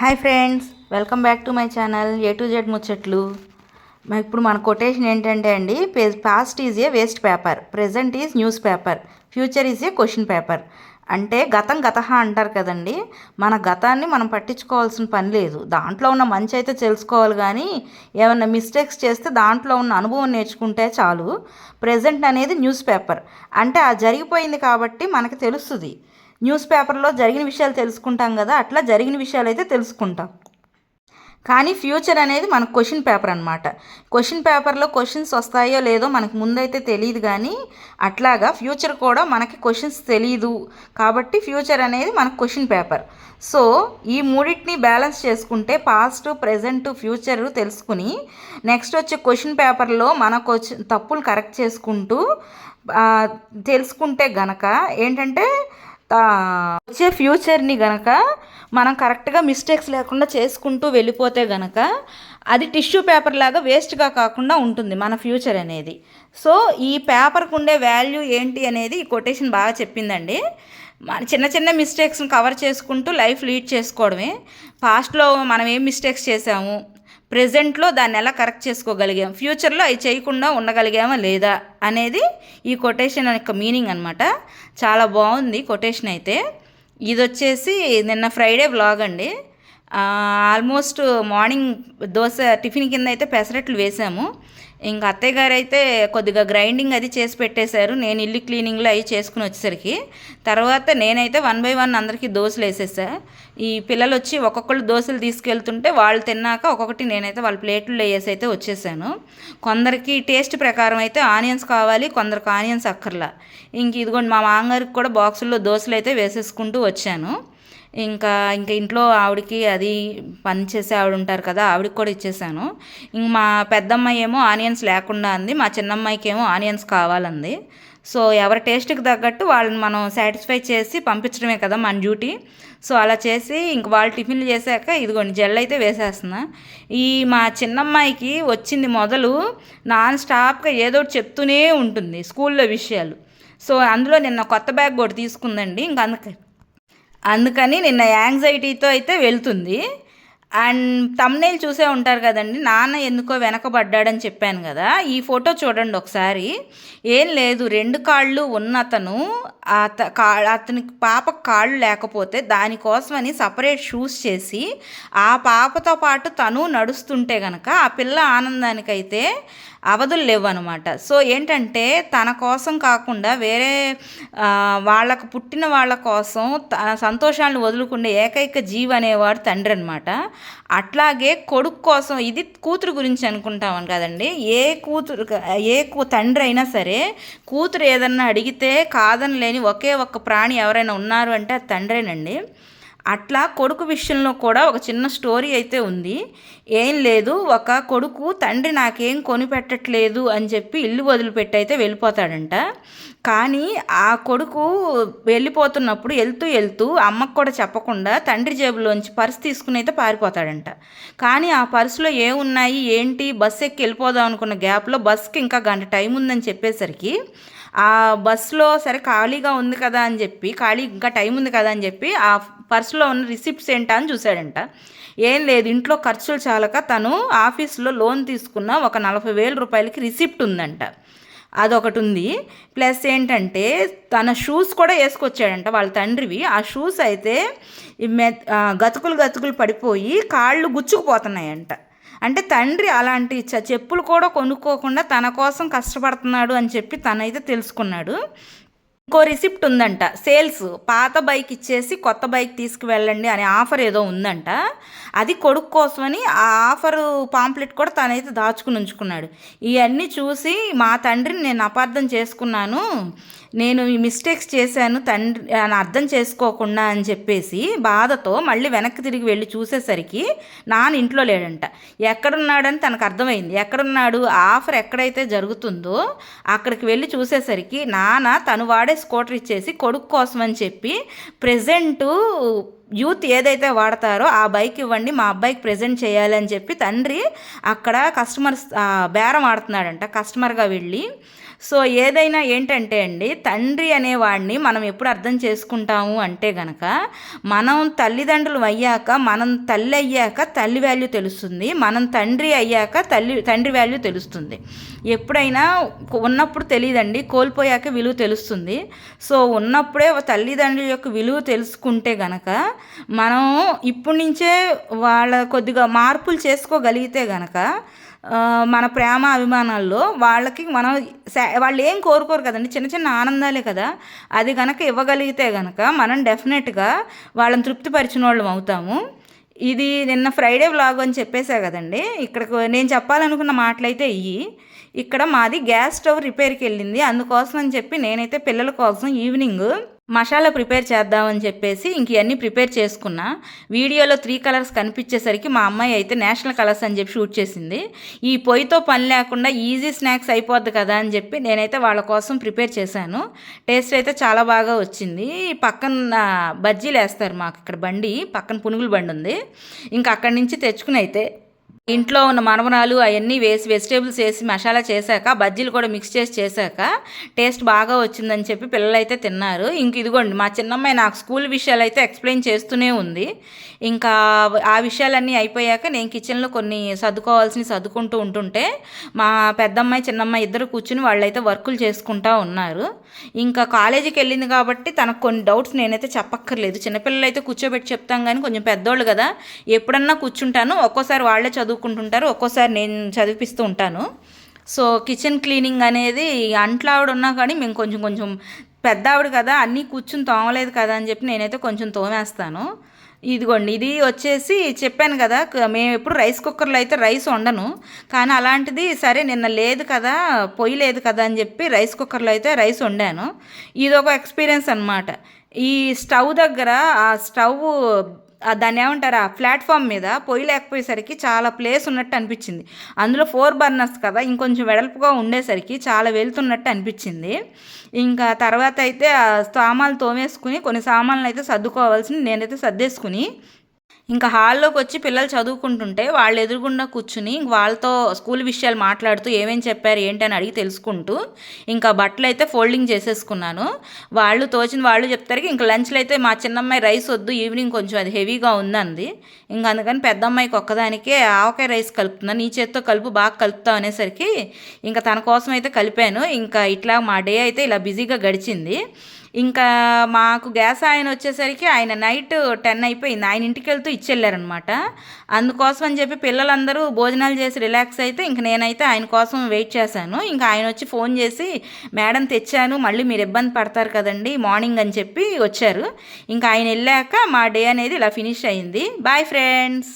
Hi friends welcome back to my channel A to Z ముచ్చట్లు. ఇప్పుడు మన quotation ఏంటంటే అండి past is a waste paper present is news paper future is a question paper అంటే గతం గత అంటారు కదండి మన గతాన్ని మనం పట్టించుకోవాల్సిన పని లేదు. దాంట్లో ఉన్న మంచి అయితే తెలుసుకోవాలి కానీ ఏమైనా మిస్టేక్స్ చేస్తే దాంట్లో ఉన్న అనుభవం నేర్చుకుంటే చాలు. ప్రజెంట్ అనేది న్యూస్ పేపర్ అంటే ఆ జరిగిపోయింది కాబట్టి మనకి తెలుస్తుంది. న్యూస్ పేపర్లో జరిగిన విషయాలు తెలుసుకుంటాం కదా అట్లా జరిగిన విషయాలు అయితే తెలుసుకుంటాం. కానీ ఫ్యూచర్ అనేది మన క్వశ్చన్ పేపర్ అనమాట క్వశ్చన్ పేపర్లో క్వశ్చన్స్ వస్తాయో లేదో మనకు ముందైతే తెలియదు కానీ అట్లాగా ఫ్యూచర్ కూడా మనకి క్వశ్చన్స్ తెలియదు కాబట్టి ఫ్యూచర్ అనేది మన క్వశ్చన్ పేపర్. సో ఈ మూడింటిని బ్యాలెన్స్ చేసుకుంటే పాస్ట్ ప్రజెంట్ ఫ్యూచర్ తెలుసుకుని నెక్స్ట్ వచ్చే క్వశ్చన్ పేపర్లో మన క్వశ్చన్ తప్పులు కరెక్ట్ చేసుకుంటూ తెలుసుకుంటే గనక ఏంటంటే వచ్చే ఫ్యూచర్ని గనక మనం కరెక్ట్గా మిస్టేక్స్ లేకుండా చేసుకుంటూ వెళ్ళిపోతే గనక అది టిష్యూ పేపర్ లాగా వేస్ట్గా కాకుండా ఉంటుంది మన ఫ్యూచర్ అనేది. సో ఈ పేపర్కు ఉండే వాల్యూ ఏంటి అనేది ఈ కొటేషన్ బాగా చెప్పిందండి. మన చిన్న చిన్న మిస్టేక్స్ని కవర్ చేసుకుంటూ లైఫ్ లీడ్ చేసుకోవడమే. పాస్ట్లో మనం ఏం మిస్టేక్స్ చేసాము? ప్రజెంట్లో దాన్ని ఎలా కరెక్ట్ చేసుకోగలిగాం? ఫ్యూచర్లో అవి చేయకుండా ఉండగలిగామా లేదా అనేది ఈ కొటేషన్ యొక్క మీనింగ్ అనమాట చాలా బాగుంది కొటేషన్ అయితే. ఇది వచ్చేసి నిన్న ఫ్రైడే వ్లాగ్ అండి. ఆల్మోస్ట్ మార్నింగ్ దోశ టిఫిన్ కింద అయితే పెసరట్లు వేసాము. ఇంకా అత్తయ్య గారు అయితే కొద్దిగా గ్రైండింగ్ అది చేసి పెట్టేశారు. నేను ఇల్లు క్లీనింగ్లో అవి చేసుకుని వచ్చేసరికి తర్వాత నేనైతే వన్ బై వన్ అందరికీ దోశలు వేసేసా. ఈ పిల్లలు వచ్చి ఒక్కొక్కళ్ళు దోశలు తీసుకెళ్తుంటే వాళ్ళు తిన్నాక ఒక్కొక్కటి నేనైతే వాళ్ళ ప్లేట్లో వేసి అయితే వచ్చేసాను. కొందరికి టేస్ట్ ప్రకారం అయితే ఆనియన్స్ కావాలి కొందరికి ఆనియన్స్ అక్కర్లా. ఇంక ఇదిగోండి మా మామగారికి కూడా బాక్సుల్లో దోశలు అయితే వేసేసుకుంటూ వచ్చాను. ఇంకా ఇంకా ఇంట్లో ఆవిడకి అది పని చేసే ఆవిడ ఉంటారు కదా ఆవిడకి కూడా ఇచ్చేసాను. ఇంక మా పెద్దమ్మాయి ఏమో ఆనియన్స్ లేకుండా అంది మా చిన్నమ్మాయికి ఏమో ఆనియన్స్ కావాలంది. సో ఎవరి టేస్ట్కి తగ్గట్టు వాళ్ళని మనం సాటిస్ఫై చేసి పంపించడమే కదా మన డ్యూటీ. సో అలా చేసి ఇంక వాళ్ళు టిఫిన్లు చేశాక ఇదిగోండి జెల్ అయితే వేసేస్తున్నా. ఈ మా చిన్నమ్మాయికి వచ్చింది మొదలు నాన్ స్టాప్గా ఏదో ఒకటి చెప్తూనే ఉంటుంది స్కూల్లో విషయాలు. సో అందులో నిన్న కొత్త బ్యాగ్ కూడా తీసుకుందండి ఇంక అందుకే. అందుకని నిన్న యాంగ్జైటీతో అయితే వెళ్తుంది. అండ్ తమ్నేల్ చూసే ఉంటారు కదండి నాన్న ఎందుకో వెనకబడ్డాడని చెప్పాను కదా ఈ ఫోటో చూడండి ఒకసారి. ఏం లేదు రెండు కాళ్ళు ఉన్న అతను అత కా అతనికి పాప కాళ్ళు లేకపోతే దానికోసమని సపరేట్ షూస్ చేసి ఆ పాపతో పాటు తను నడుస్తుంటే గనక ఆ పిల్ల ఆనందానికైతే అవధులు లేవు అనమాట సో ఏంటంటే తన కోసం కాకుండా వేరే వాళ్ళకు పుట్టిన వాళ్ళ కోసం తన సంతోషాలను వదులుకునే ఏకైక జీవి అనేవాడు తండ్రి అనమాట అట్లాగే కొడుకు కోసం ఇది కూతురు గురించి అనుకుంటాం కదండి. ఏ కూతురు ఏ తండ్రి అయినా సరే కూతురు ఏదన్నా అడిగితే కాదని లేని ఒకే ఒక్క ప్రాణి ఎవరైనా ఉన్నారు అంటే అది తండ్రేనండి. అట్లా కొడుకు విషయంలో కూడా ఒక చిన్న స్టోరీ అయితే ఉంది. ఏం లేదు ఒక కొడుకు తండ్రి నాకేం కొనిపెట్టట్లేదు అని చెప్పి ఇల్లు వదిలిపెట్టి అయితే వెళ్ళిపోతాడంట. కానీ ఆ కొడుకు వెళ్ళిపోతున్నప్పుడు వెళ్తూ వెళ్తూ అమ్మకు కూడా చెప్పకుండా తండ్రి జేబులోంచి పర్స్ తీసుకుని అయితే పారిపోతాడంట. కానీ ఆ పర్సులో ఏమున్నాయి ఏంటి బస్సు ఎక్కి వెళ్ళిపోదాం అనుకున్న గ్యాప్లో బస్కి ఇంకా గంట టైం ఉందని చెప్పేసరికి ఆ బస్సులో సరే ఖాళీగా ఉంది కదా అని చెప్పి ఖాళీ ఇంకా టైం ఉంది కదా అని చెప్పి ఆ పర్సులో ఉన్న రిసిప్ట్స్ ఏంటా అని చూశాడంట. ఏం లేదు ఇంట్లో ఖర్చులు చాలక తను ఆఫీస్లో లోన్ తీసుకున్న ఒక నలభై వేల రూపాయలకి రిసిప్ట్ ఉందంట. అదొకటి ఉంది. ప్లస్ ఏంటంటే తన షూస్ కూడా వేసుకొచ్చాడంట వాళ్ళ తండ్రివి. ఆ షూస్ అయితే మె గతుకులు గతుకులు పడిపోయి కాళ్ళు గుచ్చుకుపోతున్నాయంట. అంటే తండ్రి అలాంటి చ- చెప్పులు కూడా కొనుక్కోకుండా తన కోసం కష్టపడుతున్నాడు అని చెప్పి తనైతే తెలుసుకున్నాడు. ఇంకో రిసిప్ట్ ఉందంట. సేల్స్ పాత బైక్ ఇచ్చేసి కొత్త బైక్ తీసుకువెళ్ళండి అనే ఆఫర్ ఏదో ఉందంట. అది కొడుకు కోసమని ఆ ఆఫర్ పాంప్లెట్ కూడా తనైతే దాచుకుని ఉంచుకున్నాడు. ఇవన్నీ చూసి మా తండ్రిని నేను అపార్థం చేసుకున్నాను. నేను ఈ మిస్టేక్స్ చేశాను తండ్రి అని అర్థం చేసుకోకుండా అని చెప్పేసి బాధతో మళ్ళీ వెనక్కి తిరిగి వెళ్ళి చూసేసరికి నాన్న ఇంట్లో లేడంట. ఎక్కడున్నాడని తనకు అర్థమైంది. ఎక్కడున్నాడు? ఆఫర్ ఎక్కడైతే జరుగుతుందో అక్కడికి వెళ్ళి చూసేసరికి నాన్న తను వాడే స్కూటర్ ఇచ్చేసి కొడుకు కోసం అని చెప్పి ప్రజెంటు యూత్ ఏదైతే వాడతారో ఆ బైక్ ఇవ్వండి మా అబ్బాయికి ప్రజెంట్ చేయాలని చెప్పి తండ్రి అక్కడ కస్టమర్స్ బేరం ఆడుతున్నాడంట. కస్టమర్గా వెళ్ళి సో ఏదైనా ఏంటంటే అండి తండ్రి అనేవాడిని మనం ఎప్పుడు అర్థం చేసుకుంటాము అంటే గనక మనం తల్లిదండ్రులు అయ్యాక మనం తల్లి అయ్యాక తల్లి వాల్యూ తెలుస్తుంది మనం తండ్రి అయ్యాక తల్లి తండ్రి వాల్యూ తెలుస్తుంది. ఎప్పుడైనా ఉన్నప్పుడు తెలియదండి కోల్పోయాక విలువ తెలుస్తుంది. సో ఉన్నప్పుడే తల్లిదండ్రుల యొక్క విలువ తెలుసుకుంటే గనక మనం ఇప్పటి నుంచే వాళ్ళ కొద్దిగా మార్పులు చేసుకోగలిగితే గనక మన ప్రేమ అభిమానాల్లో వాళ్ళకి మనం వాళ్ళు ఏం కోరుకోరు కదండి. చిన్న చిన్న ఆనందాలే కదా. అది కనుక ఇవ్వగలిగితే కనుక మనం డెఫినెట్గా వాళ్ళని తృప్తిపరిచిన వాళ్ళం అవుతాము. ఇది నిన్న ఫ్రైడే వ్లాగ్ అని చెప్పేశా కదండి. ఇక్కడికి నేను చెప్పాలనుకున్న మాటలైతే ఇవి ఇక్కడ మాది గ్యాస్ స్టవ్ రిపేర్కి వెళ్ళింది. అందుకోసం అని చెప్పి నేనైతే పిల్లల కోసం ఈవినింగ్ మసాలా ప్రిపేర్ చేద్దామని చెప్పేసి ఇంక ఇవన్నీ ప్రిపేర్ చేసుకున్నా. వీడియోలో త్రీ కలర్స్ కనిపించేసరికి మా అమ్మాయి అయితే నేషనల్ కలర్స్ అని చెప్పి షూట్ చేసింది. ఈ పొయ్యితో పని లేకుండా ఈజీ స్నాక్స్ అయిపోద్ది కదా అని చెప్పి నేనైతే వాళ్ళ కోసం ప్రిపేర్ చేశాను. టేస్ట్ అయితే చాలా బాగా వచ్చింది. పక్కన బజ్జీలు వేస్తారు మాకు ఇక్కడ బండి పక్కన పునుగుల బండి ఉంది. ఇంకా అక్కడి నుంచి తెచ్చుకుని అయితే ఇంట్లో ఉన్న మనమరాలు అవన్నీ వేసి వెజిటేబుల్స్ వేసి మసాలా చేశాక బజ్జీలు కూడా మిక్స్ చేసి చేశాక టేస్ట్ బాగా వచ్చిందని చెప్పి పిల్లలు అయితే తిన్నారు. ఇంక ఇదిగోండి మా చిన్నమ్మాయి నాకు స్కూల్ విషయాలు అయితే ఎక్స్ప్లెయిన్ చేస్తూనే ఉంది. ఇంకా ఆ విషయాలన్నీ అయిపోయాక నేను కిచెన్లో కొన్ని సర్దుకోవాల్సినవి సర్దుకుంటూ ఉంటుంటే మా పెద్దమ్మాయి చిన్నమ్మాయి ఇద్దరు కూర్చుని వాళ్ళైతే వర్కులు చేసుకుంటూ ఉన్నారు. ఇంకా కాలేజీకి వెళ్ళింది కాబట్టి తనకు కొన్ని డౌట్స్ నేనైతే చెప్పక్కర్లేదు. చిన్నపిల్లలు అయితే కూర్చోబెట్టి చెప్తాం కానీ కొంచెం పెద్దోళ్ళు కదా ఎప్పుడన్నా కూర్చుంటాను. ఒక్కోసారి వాళ్ళే చదువుకుంటుంటారు. ఒక్కోసారి నేను చదివిపిస్తూ ఉంటాను. సో కిచెన్ క్లీనింగ్ అనేది అంట్లో ఆవిడ ఉన్నా కానీ మేము కొంచెం కొంచెం పెద్ద ఆవిడ కదా అన్నీ కూర్చుని తోమలేదు కదా అని చెప్పి నేనైతే కొంచెం తోమేస్తాను. ఇదిగోండి ఇది వచ్చేసి చెప్పాను కదా మేము ఎప్పుడు రైస్ కుక్కర్లో అయితే రైస్ వండను. కానీ అలాంటిది సరే నిన్న లేదు కదా పొయ్యి లేదు కదా అని చెప్పి రైస్ కుక్కర్లో అయితే రైస్ వండాను. ఇది ఒక ఎక్స్పీరియన్స్ అనమాట ఈ స్టవ్ దగ్గర ఆ స్టవ్ దాన్ని ఏమంటారు? ఆ ప్లాట్ఫామ్ మీద పొయ్యి లేకపోయేసరికి చాలా ప్లేస్ ఉన్నట్టు అనిపించింది. అందులో ఫోర్ బర్నర్స్ కదా ఇంకొంచెం వెడల్పుగా ఉండేసరికి చాలా వెళ్తున్నట్టు అనిపించింది. ఇంకా తర్వాత అయితే ఆ సామాన్లు తోమేసుకుని కొన్ని సామాన్లు అయితే సర్దుకోవాల్సింది నేనైతే సర్దేసుకుని ఇంకా హాల్లోకి వచ్చి పిల్లలు చదువుకుంటుంటే వాళ్ళు ఎదురుగుండా కూర్చుని వాళ్ళతో స్కూల్ విషయాలు మాట్లాడుతూ ఏమేమి చెప్పారు ఏంటి అని అడిగి తెలుసుకుంటూ ఇంకా బట్టలు అయితే ఫోల్డింగ్ చేసేసుకున్నాను. వాళ్ళు తోచిన వాళ్ళు చెప్తారు ఇంకా లంచ్లో అయితే మా చిన్నమ్మాయి రైస్ వద్దు ఈవినింగ్ కొంచెం అది హెవీగా ఉందంది. ఇంకా అందుకని పెద్ద అమ్మాయికి ఒక్కదానికే ఆవకాయ రైస్ కలుపుతున్నాను నీ చేత్తో కలుపు బాగా కలుపుతాం అనేసరికి ఇంకా తన కోసం అయితే కలిపాను. ఇంకా ఇట్లా మా డే అయితే ఇలా బిజీగా గడిచింది. ఇంకా మాకు గ్యాస్ ఆయన వచ్చేసరికి ఆయన నైట్ టెన్ అయిపోయింది. ఆయన ఇంటికి వెళ్తూ ఇచ్చెళ్ళారనమాట అందుకోసం అని చెప్పి పిల్లలందరూ భోజనాలు చేసి రిలాక్స్ అయితే ఇంక నేనైతే ఆయన కోసం వెయిట్ చేశాను. ఇంకా ఆయన వచ్చి ఫోన్ చేసి మేడం తెచ్చాను మళ్ళీ మీరు ఇబ్బంది పడతారు కదండి మార్నింగ్ అని చెప్పి వచ్చారు. ఇంకా ఆయన వెళ్ళాక మా డే అనేది ఇలా ఫినిష్ అయింది. Bye friends!